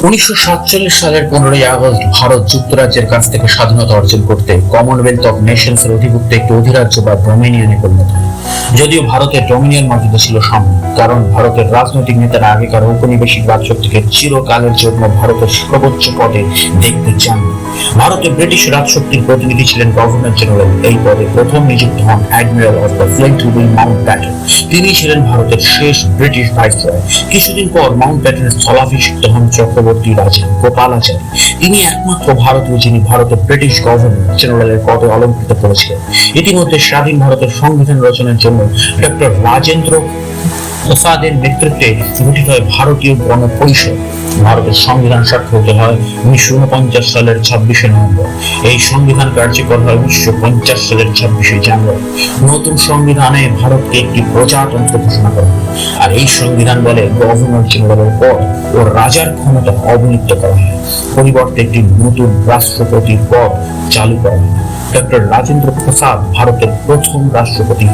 উনিশশো সাতচল্লিশ সালের পনেরোই আগস্ট ভারত যুক্তরাজ্যের কাছ থেকে স্বাধীনতা অর্জন করতে কমনওয়েলথ অফ নেশনস এর অধিভুক্ত একটি অধিরাজ্য বা ডোমিনিয়নে পরিণত হয় যদিও ভারতের ডোমিনিয়ন মর্যাদা ছিল সামান্য কারণ ভারতের রাজনৈতিক নেতারা আগেকার ঔপনিবেশিক রাজশক্তিকে চিরকালের জন্য ভারতের সর্বোচ্চ পদে দেখতে চান। ভারতের ব্রিটিশ রাজশক্তির প্রতিনিধি ছিলেন গভর্নর জেনারেল, এই পদে প্রথম নিযুক্ত হন অ্যাডমিরাল অফ দ্য ফ্লেট উইল মাউন্ট ব্যাটন তিনি ছিলেন ভারতের শেষ ব্রিটিশ ভাইসরয়। কিছুদিন পর মাউন্ট ব্যাটনের স্থলাভিষিক্ত হন চক্রবর্তী রাজা গোপালাচারী। তিনি একমাত্র ভারতীয় যিনি ভারতের ব্রিটিশ গভর্নর জেনারেলের পদে অলঙ্কৃত করেছিলেন। ইতিমধ্যে স্বাধীন ভারতের সংবিধান রচনার জন্য ডক্টর রাজেন্দ্র প্রসাদের নেতৃত্বে গঠিত হয় ভারতীয় গণপরিষদ। ভারতের সংবিধান স্বাক্ষরিত হয় উনিশশো উনপঞ্চাশ সালের ছাব্বিশে নভেম্বর। এই সংবিধান কার্যকর হয় উনিশশো পঞ্চাশ সালের ছাব্বিশে জানুয়ারি। নতুন সংবিধানে ভারতকে একটি প্রজাতন্ত্র ঘোষণা করা হয়। আর এই সংবিধান বলে গভর্নর জেনারেলের পদ ও রাজার ক্ষমতা অবনীত করা হয়। পরিবর্তে একটি নতুন রাষ্ট্রপতির পদ চালু করা হয়। ডক্টর রাজেন্দ্র প্রসাদ ভারতের প্রথম রাষ্ট্রপতি।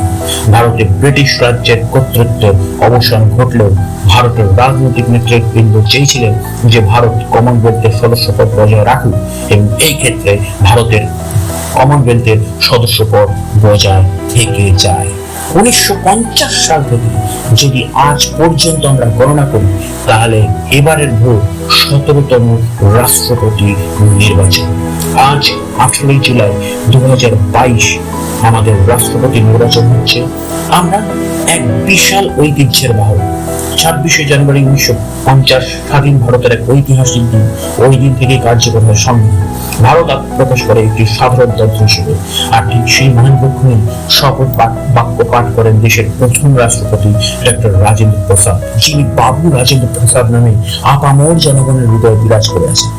ভারতে ব্রিটিশ রাজ্যের কর্তৃত্বের অবসান ঘটলেও ভারতের রাজনৈতিক নেতৃবৃন্দ চেয়েছিলেন যে ভারত কমনওয়েলথের সদস্যপদ বজায় রাখুক এবং এই ক্ষেত্রে ভারতের কমনওয়েলথের সদস্যপদ বজায় থেকে যায়। উনিশশো পঞ্চাশ সাল থেকে যদি আজ পর্যন্ত আমরা গণনা করি, তাহলে এবারের ভোট সতেরোতম রাষ্ট্রপতি নির্বাচন আজ আঠারোই জুলাই দুই হাজার বাইশ আমাদের রাষ্ট্রপতি নির্বাচন হচ্ছে। আমরা এক বিশাল ঐতিহ্যের বাহক ছাব্বিশে জানুয়ারি উনিশশো পঞ্চাশ স্বাধীন ভারতের এক ঐতিহাসিক দিন। ওই দিন থেকে কার্যকর হয় ভারত আত্মপ্রকাশ করে একটি সাধারণ তন্ত্র হিসেবে। আর ঠিক সেই মহানবক্ষণে শপথ বাক- বাক্য পাঠ করেন দেশের প্রথম রাষ্ট্রপতি ডক্টর রাজেন্দ্র প্রসাদ, যিনি বাবু রাজেন্দ্র প্রসাদ নামে আপামর জনগণের হৃদয়ে বিরাজ করে আছেন।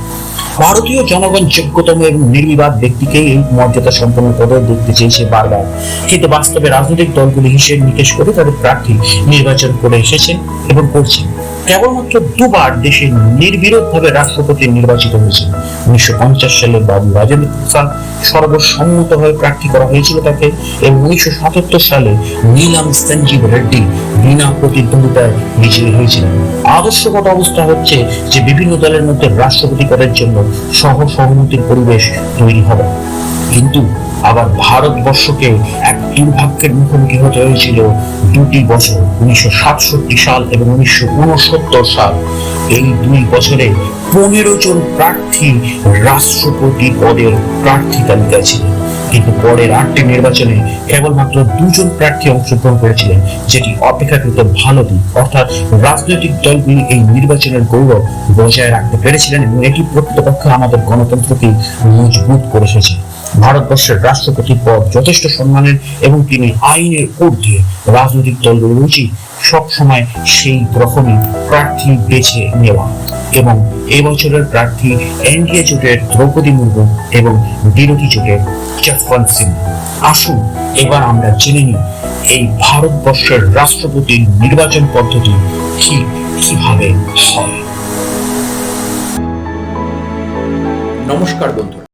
ভারতীয় জনগণ যোগ্যতম এবং নির্বিবাদ ব্যক্তিকেই এই মর্যাদা সম্পন্ন পদে দেখতে চেয়েছে বারবার। কিন্তু বাস্তবে রাজনৈতিক দলগুলি হিসেব নিকেশ করে তাদের প্রার্থী নির্বাচন করে এসেছেন এবং করছেন কেবলমাত্র দুবার দেশে নির্বিরোধভাবে রাষ্ট্রপতি নির্বাচিত হয়েছেন উনিশশো পঞ্চাশ সালে বাবু রাজেন্দ্র প্রসাদ সর্বসম্মতভাবে প্রার্থী করা হয়েছিল তাকে এবং উনিশশো সাতাত্তর সালে নীলাম সঞ্জীব রেড্ডি বিনা প্রতিদ্বন্দ্বিতায় বিজয়ী হয়েছিলেন। আদর্শগত অবস্থা হচ্ছে যে বিভিন্ন দলের মধ্যে রাষ্ট্রপতি পদের জন্য সহ সহমতির পরিবেশ তৈরি হবে। কিন্তু আবার ভারতবর্ষকে এক দুর্ভাগ্যের মুখোমুখি হতে হয়েছিল দুটি বছর, উনিশশো সাতষট্টি সাল এবং উনিশশো উনসত্তর সাল। এই দুই বছরে পনেরো জন প্রার্থী রাষ্ট্রপতি পদের প্রার্থী তালিকায় ছিলেন কিন্তু পরের আটটি নির্বাচনে কেবলমাত্র দুজন প্রার্থী অংশগ্রহণ করেছিলেন, যেটি অপেক্ষাকৃত ভালো দিক। অর্থাৎ রাজনৈতিক দলগুলি এই নির্বাচনের গৌরব বজায় রাখতে পেরেছিলেন এবং এটি প্রকৃতপক্ষে আমাদের গণতন্ত্রকে মজবুত করে এসেছে। ভারতবর্ষের রাষ্ট্রপতি পদ যথেষ্ট সম্মানের এবং তিনি আইনের ঊর্ধ্বে রাজনৈতিক দলগুলির উচিত সবসময় সেই রকমই প্রার্থী বেছে নেওয়া। এবং এবছরের প্রার্থী এনডিএ জোটের দ্রৌপদী মুর্মু এবং বিরোধী জোটের জসবন্ত সিং। আসুন, এবার আমরা জেনে নিই এই ভারতবর্ষের রাষ্ট্রপতির নির্বাচন পদ্ধতি কি, কীভাবে হয়। নমস্কার বন্ধুরা।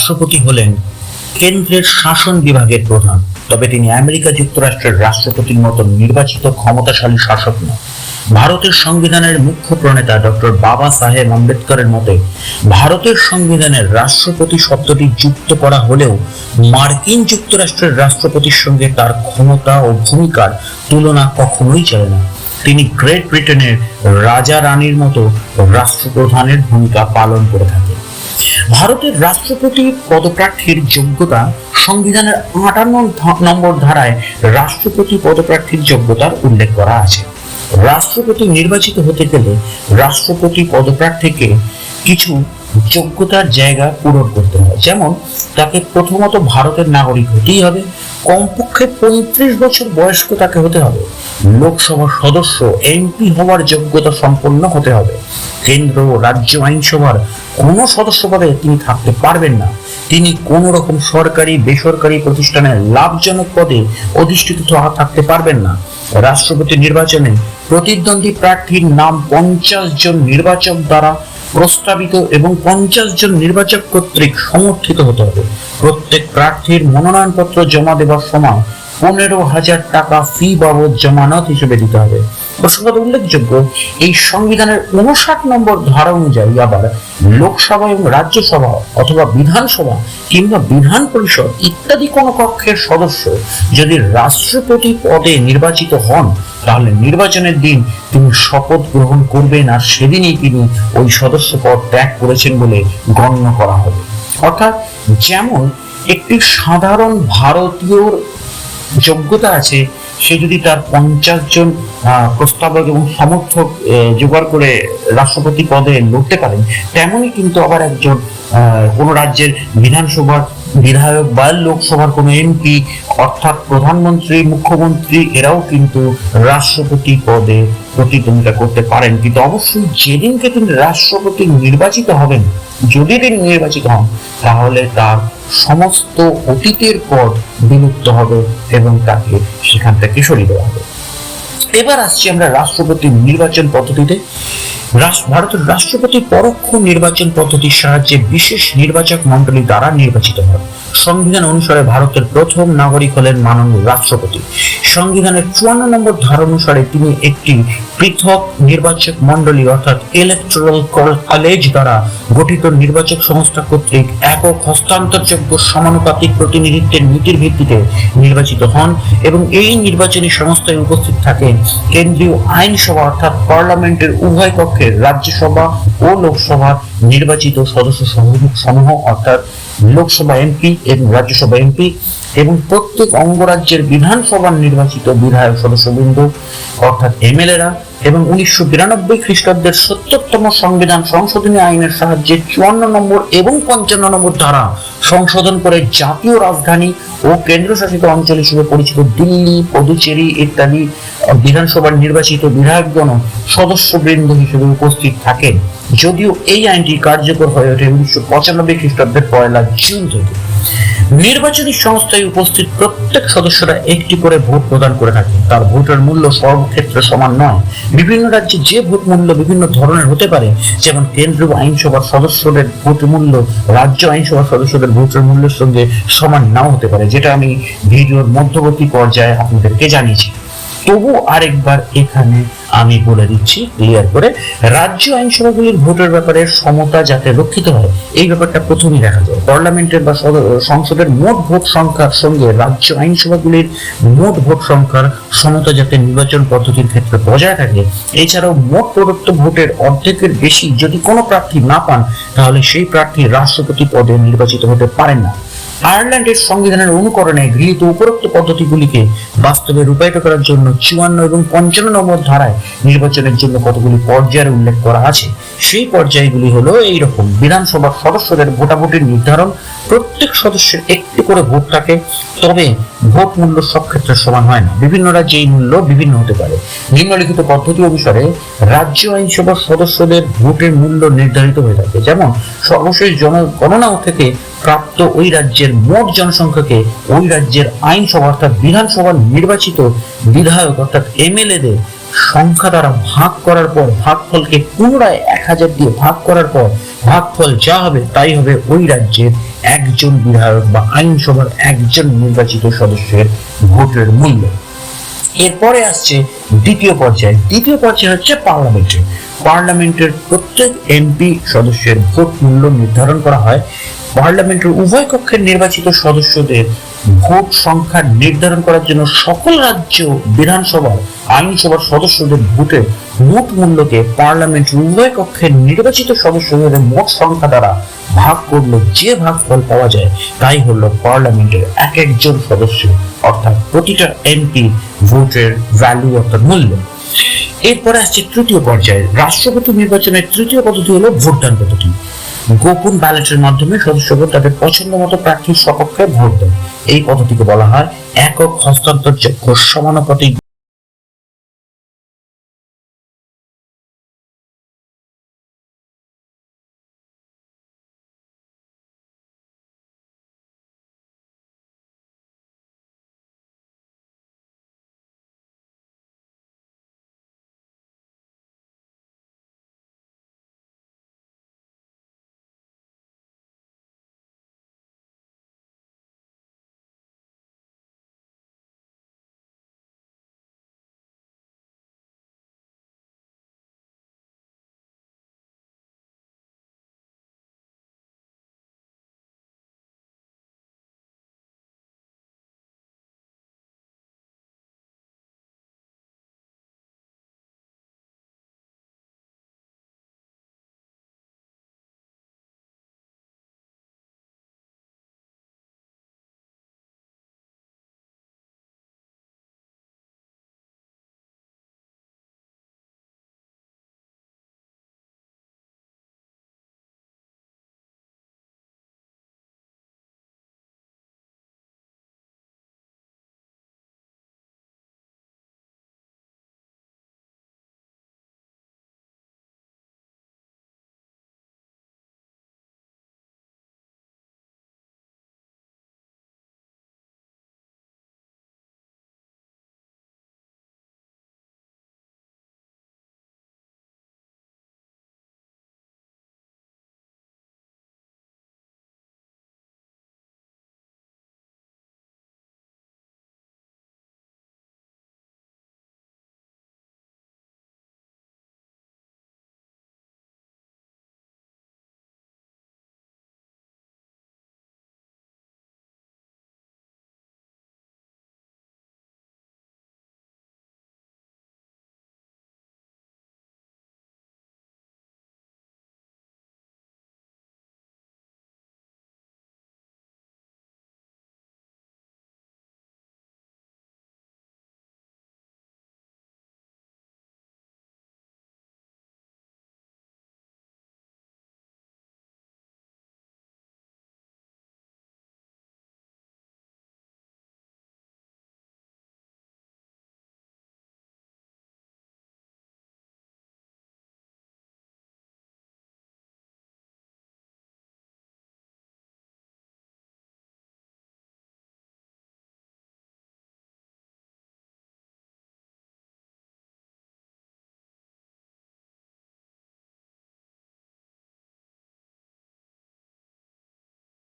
রাষ্ট্রপতি হলেন কেন্দ্রের শাসন বিভাগের প্রধান। তবে তিনি আমেরিকা যুক্তরাষ্ট্রের রাষ্ট্রপতির মতো নির্বাচিত ক্ষমতাশালী শাসক নয় ভারতের সংবিধানের মুখ্য প্রণেতা ডক্টর বাবা সাহেব আম্বেদকরের মতে, ভারতের সংবিধানের রাষ্ট্রপতি শব্দটি যুক্ত করা হলেও মার্কিন যুক্তরাষ্ট্রের রাষ্ট্রপতির সঙ্গে তার ক্ষমতা ও ভূমিকার তুলনা কখনোই চলে না। তিনি গ্রেট ব্রিটেনের রাজা রানীর মতো রাষ্ট্রপ্রধানের ভূমিকা পালন করে থাকেন। ভারতের রাষ্ট্রপতি পদপ্রার্থীর যোগ্যতা সংবিধানের আটান্ন নম্বর ধারায় রাষ্ট্রপতি পদপ্রার্থীর যোগ্যতার উল্লেখ করা আছে। রাষ্ট্রপতি নির্বাচিত হতে গেলে রাষ্ট্রপতি পদপ্রার্থীকে কিছু যোগ্যতার জায়গা পূরণ করতে হয়। যেমন, তাকে প্রথমত ভারতের নাগরিক হতেই হবে, কমপক্ষে পঁয়ত্রিশ বছর বয়স্ক তাকে হতে হবে। লোকসভার সদস্য, এমপি হওয়ার যোগ্যতা সম্পন্ন হতে হবে। কেন্দ্র রাজ্য আইনসভার কোনো সদস্য পদে তিনি থাকতে পারবেন না। তিনি কোন রকম সরকারি, বেসরকারি প্রতিষ্ঠানের লাভজনক পদে অধিষ্ঠিত থাকতে পারবেন না। রাষ্ট্রপতি নির্বাচনে প্রতিদ্বন্দ্বী প্রার্থীর নাম পঞ্চাশ জন নির্বাচক দ্বারা প্রস্তাবিত এবং পঞ্চাশ জন নির্বাচক কর্তৃক সমর্থিত হতে হবে। প্রত্যেক প্রার্থীর মনোনয়নপত্র জমা দেওয়ার সময় পনেরো হাজার টাকা ফি বাবদ জমানত হিসেবে দিতে হবে। প্রসঙ্গত উল্লেখযোগ্য এই সংবিধানের উনষাট নম্বর ধারা অনুযায়ী আবার লোকসভা এবং রাজ্যসভা অথবা বিধানসভা কিংবা বিধান পরিষদ ইত্যাদি কোন কক্ষের সদস্য যদি রাষ্ট্রপতি পদে নির্বাচিত হন, তাহলে নির্বাচনের দিন তিনি শপথ গ্রহণ করবেন আর সেদিনই তিনি ওই সদস্য পদ ত্যাগ করেছেন বলে গণ্য করা হবে। অর্থাৎ যেমন একটি সাধারণ ভারতীয়র যোগ্যতা আছে সে যদি তার পঞ্চাশ জন প্রস্তাবক এবং সমর্থক জোগাড় করে রাষ্ট্রপতি পদে লড়তে পারেন, তেমনই কিন্তু আবার একজন কোনো রাজ্যের বিধানসভার বিধায়ক বা লোকসভার কোনো এমপি, অর্থাৎ প্রধানমন্ত্রী, মুখ্যমন্ত্রী, এরাও কিন্তু রাষ্ট্রপতি পদে প্রতিদ্বন্দ্বিতা করতে পারেন। কিন্তু অবশ্যই যেদিনকে তিনি রাষ্ট্রপতি নির্বাচিত হবেন, যদি তিনি নির্বাচিত হন, তাহলে তার সমস্ত অতীতের পদ বিলুপ্ত হবে এবং তাকে সেখান থেকে সরিয়ে দেওয়া হবে। এবার আসছি আমরা রাষ্ট্রপতি নির্বাচন পদ্ধতিতে। ভারতের রাষ্ট্রপতি পরোক্ষ নির্বাচন পদ্ধতির সাহায্যে বিশেষ নির্বাচক মণ্ডলী দ্বারা নির্বাচিত হয় সংবিধান অনুসারে ভারতের প্রথম নাগরিক হলেন মাননীয় রাষ্ট্রপতি। সংবিধানের চুয়ান্ন নম্বর ধারা অনুসারে তিনি একটি পৃথক নির্বাচক মণ্ডলী অর্থাৎ ইলেকট্রাল কলেজ দ্বারা গঠিত নির্বাচক সংস্থা কর্তৃক একক হস্তান্তরযোগ্য সমানুপাতিক প্রতিনিধিত্বের নীতির ভিত্তিতে নির্বাচিত হন এবং এই নির্বাচনী সংস্থায় উপস্থিত থাকেন কেন্দ্রীয় আইনসভা অর্থাৎ পার্লামেন্টের উভয় কক্ষের রাজ্যসভা ও লোকসভা নির্বাচিত সদস্য সমূহ, অর্থাৎ লোকসভা এমপি এবং রাজ্যসভা এমপি এবং প্রত্যেক অঙ্গরাজ্যের বিধানসভার নির্বাচিত বিধায়ক সদস্যবৃন্দ, অর্থাৎ এমএলএরা এবং উনিশশো বিরানব্বই খ্রিস্টাব্দের সত্তরতম সংবিধান সংশোধনী আইনের সাহায্যে চুয়ান্ন নম্বর এবং পঞ্চান্ন নম্বর ধারা সংশোধন করে জাতীয় রাজধানী ও কেন্দ্রশাসিত অঞ্চল হিসেবে পরিচিত দিল্লি, পদুচেরি ইত্যাদি বিধানসভার নির্বাচিত বিধায়কগণ সদস্যবৃন্দ হিসেবে উপস্থিত থাকেন। যদিও এই আইনটি কার্যকর হয়ে ওঠে উনিশশো পঁচানব্বই খ্রিস্টাব্দের পয়লা জুন থেকে। নির্বাচনী সংস্থায় উপস্থিত প্রত্যেক সদস্যরা একটি করে ভোট প্রদান করে থাকে। তার ভোটের মূল্য সর্বক্ষেত্রে সমান নয়। বিভিন্ন রাজ্যে যে ভোট মূল্য বিভিন্ন ধরনের হতে পারে, যেমন কেন্দ্রীয় আইনসভার সদস্যদের ভোট মূল্য, রাজ্য আইনসভার সদস্যদের ভোটের মূল্যের সঙ্গে সমান নাও হতে পারে, যেটা আমি ভিডিওর মধ্যবর্তী পর্যায়ে আপনাদেরকে জানিয়েছি। তবু আরেকবার এখানে আমি বলে দিচ্ছি ক্লিয়ার করে, রাজ্য আইনসভাগুলির ভোটের ব্যাপারে সমতা যাতে রক্ষিত হয়, এই ব্যাপারটা প্রথমেই দেখা যায়। পার্লামেন্টের বা সংসদের মোট ভোট সংখ্যার সঙ্গে রাজ্য আইনসভাগুলির মোট ভোট সংখ্যার সমতা যাতে নির্বাচন পদ্ধতির ক্ষেত্রে বজায় থাকে, এছাড়াও মোট প্রদত্ত ভোটের অর্ধেকের বেশি যদি কোনো প্রার্থী না পান, তাহলে সেই প্রার্থী রাষ্ট্রপতি পদে নির্বাচিত হতে পারেন না। আয়ারল্যান্ডের সংবিধানের অনুকরণে গৃহীত উপরোক্ত পদ্ধতিগুলিকে বাস্তবে রূপায়িত করার জন্য চুয়ান্ন এবং পঞ্চান্ন নম্বর ধারায় নির্বাচনের জন্য কতগুলি পর্যায়ের উল্লেখ করা আছে? সেই পর্যায়গুলি হলো এই রকম বিধানসভার সদস্যদের ভোটাভুটির নির্ধারণ, প্রত্যেক সদস্যের একটি করে ভোট থাকে, তবে ভোট মূল্য সব ক্ষেত্রে সমান হয় না। বিভিন্ন রাজ্যে এই মূল্য বিভিন্ন হতে পারে। নিম্নলিখিত পদ্ধতি অনুসারে রাজ্য আইনসভার সদস্যদের ভোটের মূল্য নির্ধারিত হয়ে থাকে। যেমন সর্বশেষ জনগণনা থেকে প্রাপ্ত ওই রাজ্যের মোট জনসংখ্যাকে ওই রাজ্যের আইনসভা অর্থাৎ বিধানসভার নির্বাচিত বিধায়ক অর্থাৎ এমএলএদের সংখ্যা দ্বারা ভাগ করার পর, ভাগফলকে পুনরায় এক হাজার দিয়ে ভাগ করার পর, ভাগফল যা হবে তাই হবে ওই রাজ্যের একজন বিধায়ক বা আইনসভার একজন নির্বাচিত সদস্যের ভোটের মূল্য। এরপরে আসছে দ্বিতীয় পর্যায়ে। দ্বিতীয় পর্যায়ে হচ্ছে পার্লামেন্টের পার্লামেন্টের প্রত্যেক এমপি সদস্যের ভোট মূল্য নির্ধারণ করা হয়। পার্লামেন্টের উভয় কক্ষের নির্বাচিত সদস্যদের ভোট সংখ্যা নির্ধারণ করার জন্য সকল রাজ্য বিধানসভা আইনসভার সদস্যদের ভোটের মোট মূল্যকে পার্লামেন্টের উভয় কক্ষের নির্বাচিত সদস্যদের মোট সংখ্যা দ্বারা ভাগ করলে যে ভাগফল পাওয়া যায়, তাই হলো পার্লামেন্টের এক একজন সদস্য, অর্থাৎ প্রতিটা এমপি ভোটের ভ্যালু অর্থাৎ মূল্য। এরপরে আসছে তৃতীয় পর্যায়ে। রাষ্ট্রপতি নির্বাচনের তৃতীয় পদ্ধতি হলো ভোটদান পদ্ধতি। গোপন ব্যালটের মাধ্যমে সদস্যগণ তাদের পছন্দ মতো প্রার্থীর সপক্ষে ভোট দেয়। এই পদ্ধতিকে বলা হয় একক হস্তান্তর যোগ্য সমানুপাতিক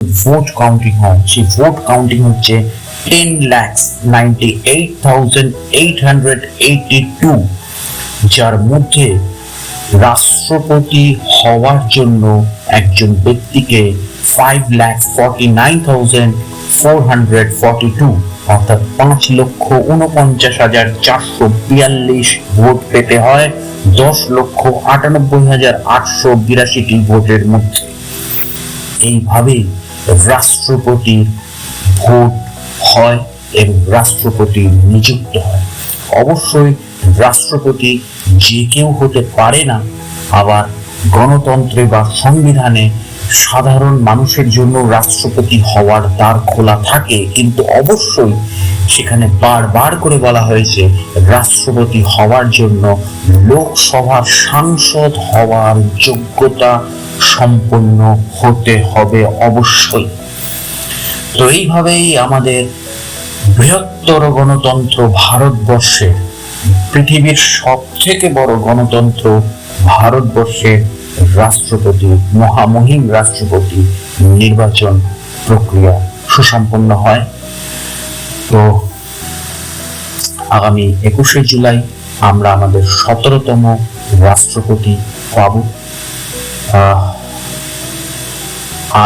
ভোট কাউন্টিং হয় সেই ভোট কাউন্টিং হচ্ছে টেন ল্যাক্স যার মধ্যে রাষ্ট্রপতি হওয়ার জন্য একজন ব্যক্তিকে ফাইভ ল্যাক্স ফর্টি অর্থাৎ পাঁচ লক্ষ উনপঞ্চাশ হাজার চারশো বিয়াল্লিশ ভোট পেতে হয়, দশ লক্ষ আটানব্বই হাজার আটশো বিরাশিটি ভোটের মধ্যে। এইভাবেই রাষ্ট্রপতির ভোট হয় এবং রাষ্ট্রপতি নিযুক্ত হয়। অবশ্যই রাষ্ট্রপতি যে কেউ হতে পারে না, আবার গণতন্ত্রে বা সংবিধানে সাধারণ মানুষের জন্য রাষ্ট্রপতি হওয়ার দ্বার খোলা থাকে, কিন্তু অবশ্যই সেখানে বারবার করে বলা হয়েছে রাষ্ট্রপতি হওয়ার জন্য লোকসভার সাংসদ হওয়ার যোগ্যতা সম্পন্ন হতে হবে অবশ্যই। তো এইভাবেই আমাদের বৃহত্তর গণতন্ত্র ভারতবর্ষের পৃথিবীর সব থেকে বড় গণতন্ত্র ভারতবর্ষের রাষ্ট্রপতি, মহামহিম রাষ্ট্রপতি নির্বাচন প্রক্রিয়া সুসম্পন্ন হয়। তো আগামী একুশে জুলাই আমরা আমাদের সতেরোতম রাষ্ট্রপতি পাব।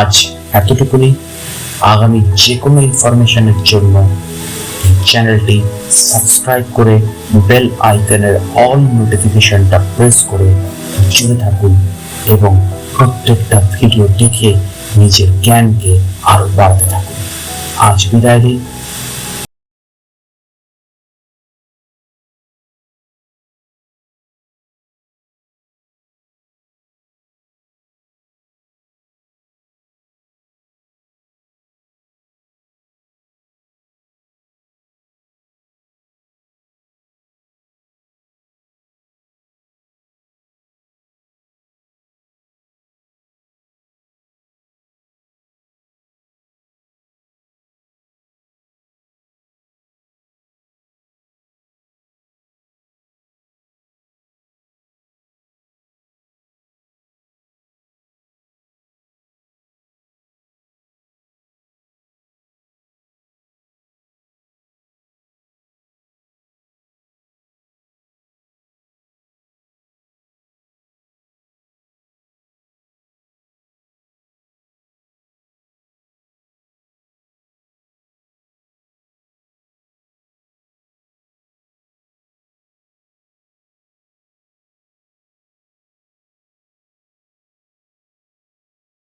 আজ এতটুকুনি। আগামী যে কোনো ইনফরমেশনের জন্য চ্যানেলটি সাবস্ক্রাইব করে বেল আইকনের অল নোটিফিকেশনটা প্রেস করে জুড়ে থাকুন। এবং প্রত্যেকটা ভিডিও দেখে নিজের জ্ঞানকে আরও বাড়াতে থাকুন। আজ বিদায়